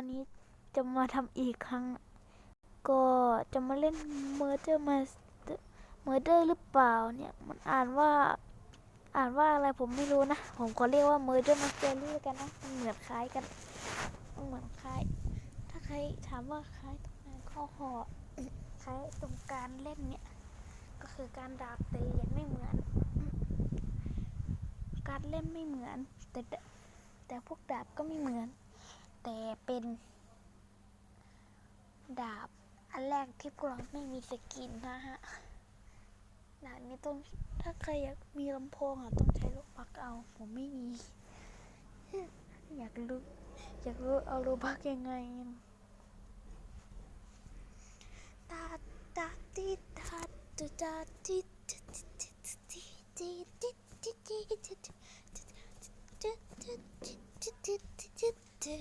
วันนี้จะมาทำอีกครั้ง ก็จะมาเล่น Murder Master Murder หรือเปล่าเนี่ย มันอ่านว่าอ่านว่าอะไรผมไม่รู้นะ ผมขอเรียกว่า Murder Mystery แล้วกันนะมันเหมือนคล้ายกันเหมือนคล้าย ถ้าใครถามว่าคล้ายตรงไหนข้อหอคล้ายตรงการเล่นเนี่ย ก็คือการดาบตียังไม่เหมือน การเล่นไม่เหมือนแต่แต่พวกดาบก็ไม่เหมือน แต่เป็น ดาบ อันแรกที่พวกเราไม่มีสกินนะฮะดาบนี้ต้องถ้าใครอยากมีลำโพงอะต้องใช้ลูกปักเอา ผมไม่มี อยากรู้อยากรู้เอาลูกปักยังไงตาตาติตาตาตาติตาติตติติติติ หา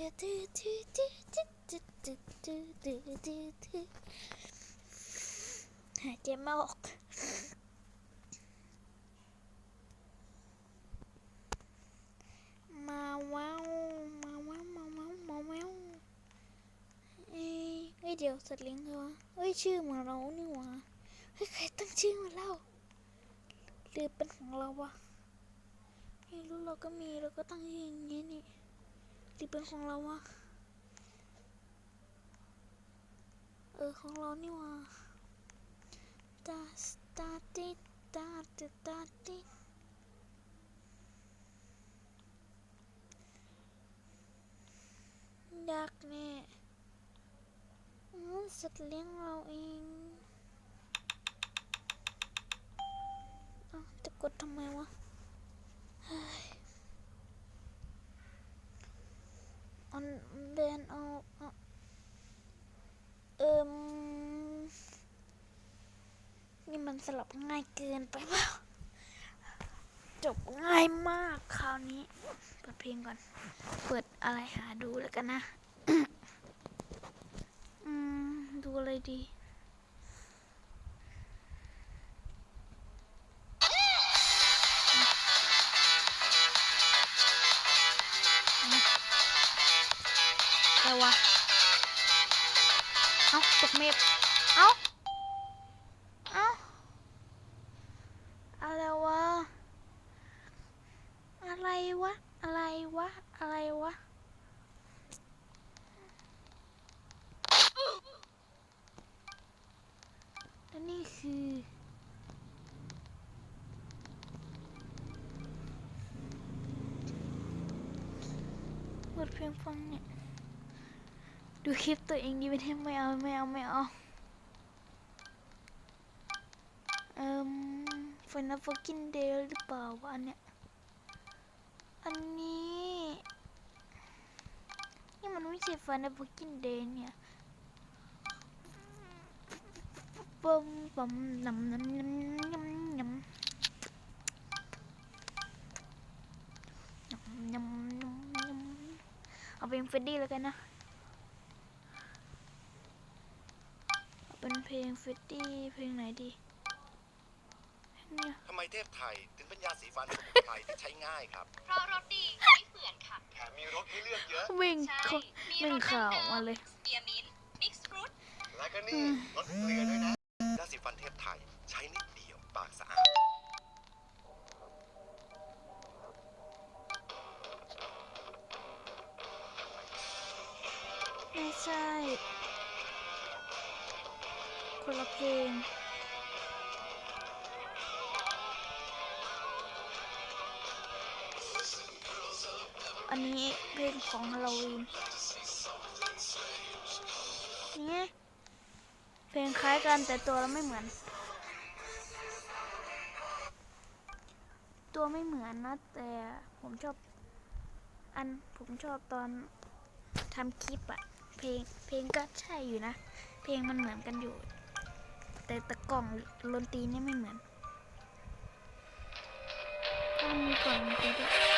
ยใจไม่ออกมาว้าวมาว้าวมาว้าวมาว้าวเอ้ยเฮ้ยเดี๋ยวสัตว์เลี้ยงเหรอเฮ้ยชื่อเหมือนเรานี่หว่าเฮ้ยใครตั้งชื่อมาเล่าหรือเป็นของเราวะไม่รู้เราก็มีเราก็ตั้งชื่ออย่างนี้นี่ หรือเป็นของเราวะเออของเรานี่หว่าตาตาติตาติตาติยากแน่อืมสัตว์เลี้ยงเราเองเอ้าจะกดทำไมวะ เฮ้ยอันเบนเอาเอาเอิมนี่มันสลับง่ายเกินไปเปล่าจบง่ายมากคราวนี้ เปิดเพลงก่อน เปิดอะไรหาดูแล้วกันนะ อืม ดูอะไรดี อะไรวะ เอ้าตกเมฟเอ้า เอ้า อะไรวะ อะไรวะ อะไรวะ อะไรวะและนี่คือเปิดเพลงฟังเนี่ย ดูคลิปตัวเองดีไม่ได้ไม่เอาไม่เอาไม่เอาเอ่มฟันนัฟกินเดลหรือเปล่าวะเนี่ยอันนี้นี่มันไม่ใช่ฟันนัฟกินเดลเนี่ยปมปมน้ำน้ำน้ำน้ำน้ำเอาเป็นเฟดดี้แล้วกันนะ ลงเฟรดดี้เพลงไหนดีเนี่ยทำไมเทพไทยถึงเป็นยาสีฟันสมุนไพรที่ใช้ง่ายครับ เพราะรสดีไม่เฝื่อนค่ะ แถมมีรสให้เลือกเยอะ วิ่งใช่เขามีวิ่รงสข่าวดั้งเดิมาเลยสเปียร์มินต์มิกซ์ฟรุตและก็นี่รสเกลือด้วยนะ ยาสีฟันเทพไทยใช้นิดเดียวปากสะอาด ไม่ใช่ คนละเพลงอันนี้เพลงของฮาโลวีนนี่เพลงคล้ายกันแต่ตัวเราไม่เหมือน ตัวไม่เหมือนนะ แต่ผมชอบ อันผมชอบตอนทำคลิปอะเพลงเพลงก็ใช่อยู่นะ เพลงมันเหมือนกันอยู่ แต่ตะกล่องลนตีนี่ไม่เหมือนต้องมีกล่องดนตีด้วย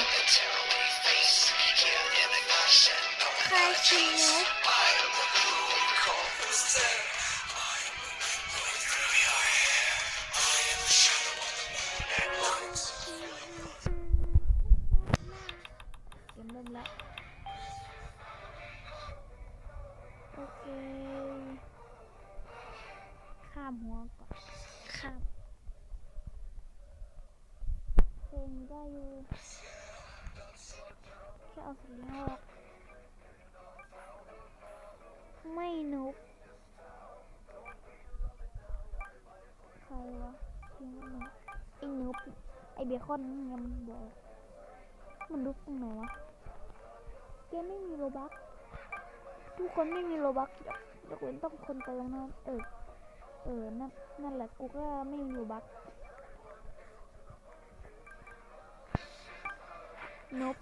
ครวะใครคือหนูเริ่มแล้วโอเค ข้ามหัวก่อนข้ามเพลงได้อยู่ เอาเสียออกไม่นุกใครวะพิมพ์ว่านุกไอ้นุกไอ้เบคอนนี่ไงมันบอกมันนุกตรงไหนวะเกมไม่มีโรบักทุกคนไม่มีโลบักยกยกเว้นต้องคนเติมนะเออเออนั่นนั่นแหละกูก็ไม่มีโลบักนบ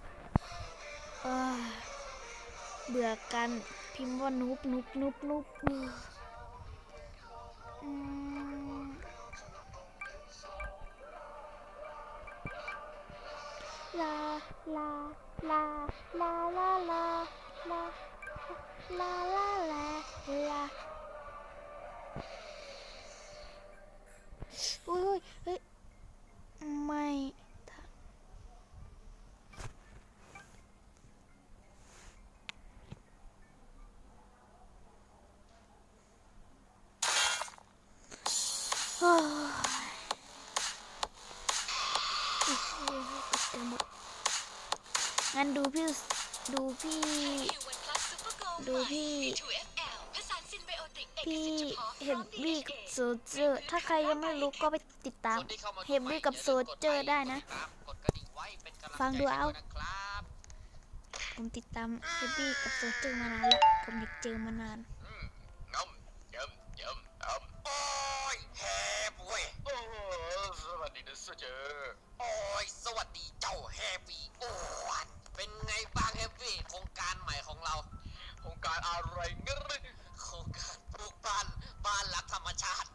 เบื่อกันพิมพ์ว่านุบนุบนุบนุบลาลาลาลาลาลาลาลาลาลา โอ้โหตกใจหมดงั้นดูพี่ดูพี่ดูพี่พี่เฮมวี่กับโซเจอร์ถ้าใครยังไม่รู้ก็ไปติดตามเฮมวี่กับโซเจอร์ได้นะ ฟังดูเอา ผมติดตามเฮมวี่กับโซเจอร์มานานแล้ว ผมอยากเจอมานาน งมเยิมเยิมเยิมโอ้ยแฮปเว้ยโอ้สวัส ดีนะเสเจอโอ้ยสวัสดีเจ้าแฮปปี้โอ้ยเป็นไงบ้างแฮปปี้โครงการใหม่ของเรา โครงการอะไรเงี้ยโครงการปลูกบ้านบ้านรักธรรมชาติ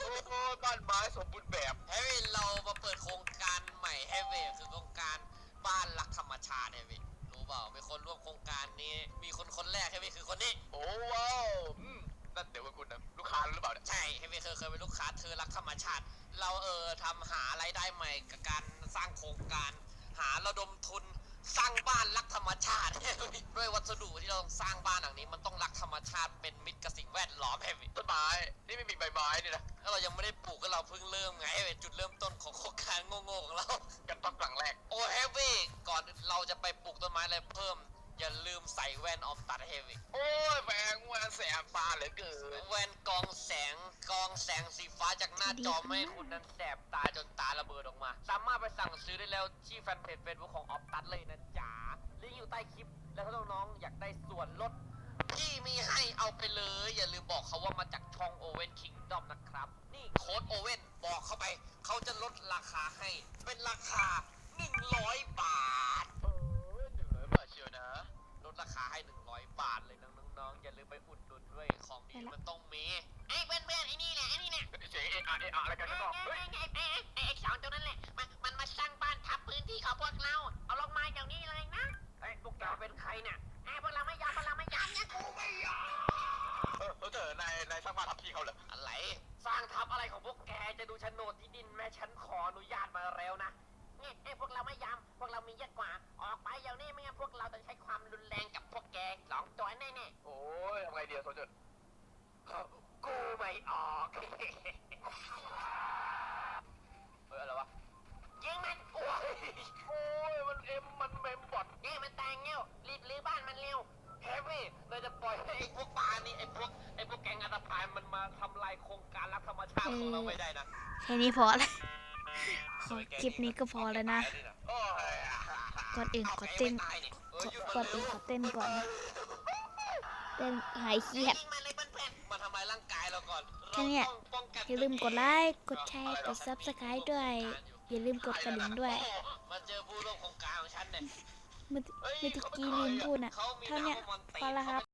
โอ้โหบ้านไม้สมบูรณ์แบบแฮปปี้เรามาเปิดโครงการใหม่แฮปปี้คือโครงการบ้านรักธรรมชาติแฮปปี้รู้เปล่ามีคนร่วมโครงการนี้ มีคนคนแรกแฮปปี้คือคนนี้ โอ้ว้าว นั่นเดี๋ยวคุณนะลูกค้าหรือเปล่าใช่แฮปปี้เคยเคยเป็นลูกค้าเธอรักธรรมชาติ เราเออทำหารายได้ใหม่กับการสร้างโครงการ หาระดมทุนสร้างบ้านรักธรรมชาติ ด้วยวัสดุที่เราสร้างบ้านหลังนี้ มันต้องรักธรรมชาติเป็นมิตรกับสิ่งแวดล้อมแฮปปี้ต้นไม้นี่ไม่มีใบไม้นี่นะถ้าเรายังไม่ได้ปลูกก็เราเพิ่งเริ่มไงเป็นจุดเริ่มต้นของโครงการโง่ๆของเรากันต้องหลังแรกโอ้เฮฟวี่ก่อนเราจะไปปลูกต้นไม้อะไรเพิ่ม อย่าลืมใส่แว่นออมตัดเฮฟวี่โอ้ยแหวนแหวนแสงฟ้าเหลือเกินแว่นกรองแสงกรองแสงสีฟ้าจากหน้าจอไม่ให้คุณนั้นแสบตาจนตาระเบิดออกมา สามารถไปสั่งซื้อได้แล้วที่แฟนเพจเฟซบุ๊กของออฟตัดเลยนะจ๊ะลิงก์อยู่ใต้คลิป แล้วถ้าน้องๆอยากได้ส่วนลดพี่มีให้เอาไปเลย อย่าลืมบอกเขาว่ามาจากช่องโอเว่นคิงดอมนะครับ นี่โค้ดโอเว่นบอกเข้าไป เขาจะลดราคาให้ เป็นราคา 100 บาท ดราคาให้ 100 บาทเลยน้องๆอย่าลืมไปอุดหนุนด้วยของดีมันต้องมีไอ้เพื่อนเพื่อนไอ้นี่แหละไอ้นี่แหละเฉยเอะอะเอะอะไรกันก็ตอบไอ้ไอ้ไอ้ไอ้สองตัวนั้นแหละมันมันมาสร้างบ้านทับพื้นที่ของพวกเราเอาลงมาอย่างนี้เลยนะไอ้พวกเราเป็นใครเนี่ยไอ้พวกเราไม่ยอมพวกเราไม่ยอมนะกูไม่ยอมเออเออนายนายสร้างบ้านทับที่เขาเหรออะไร สร้างทับอะไรของพวกแกจะดูโฉนดที่ดินแม่ฉันขออนุญาตมาแล้วนะ นี่ไอ้พวกเราไม่ยำพวกเรามีเยอะกว่า ออกไปเดี๋ยวนี้ไม่งั้นพวกเราจะใช้ความรุนแรงกับพวกแกสองตัวแน่แน่โอ้ยทำไงดีอะโซจรกูไม่ออก เฮ้ยอะไรวะ ยิงมันโอ้ยโอ้ยมันเอ็มมันเมมบอดนี่มันแตงเงี้ยวรีบรีบบ้านมันเร็ว เฮฟวี่เราจะปล่อยให้ไอ้พวกปลานี่ไอ้พวกไอ้พวกแกงอัตพายมันมาทำลายโครงการรักธรรมชาติของเราไม่ได้นะ แค่นี้พอละ คลิปนี้ก็พอแล้วนะโอ้ยก่อนอื่นขอเต้นอาแกไม่ตายนี่เออหยุดก่อนอื่นขอเต้นก่อนนะเต้นหายเครียดยิงมันเลยเพื่อนมาทำลายร่างกายเราก่อนแค่เนี้ยเราต้องป้องกันอย่าลืมกดไลค์ กดแชร์ กด subscribe ด้วย อย่าลืมกดกระดิ่งด้วยโอ้มาเจอผู้ร่วมโครงการของฉันเนี่ยเมื่อเฮ้ยเมื่อตะกี้ลืมพูดน่ะเขามีเท่าเนี้ยำมัตีพอแล้วครับ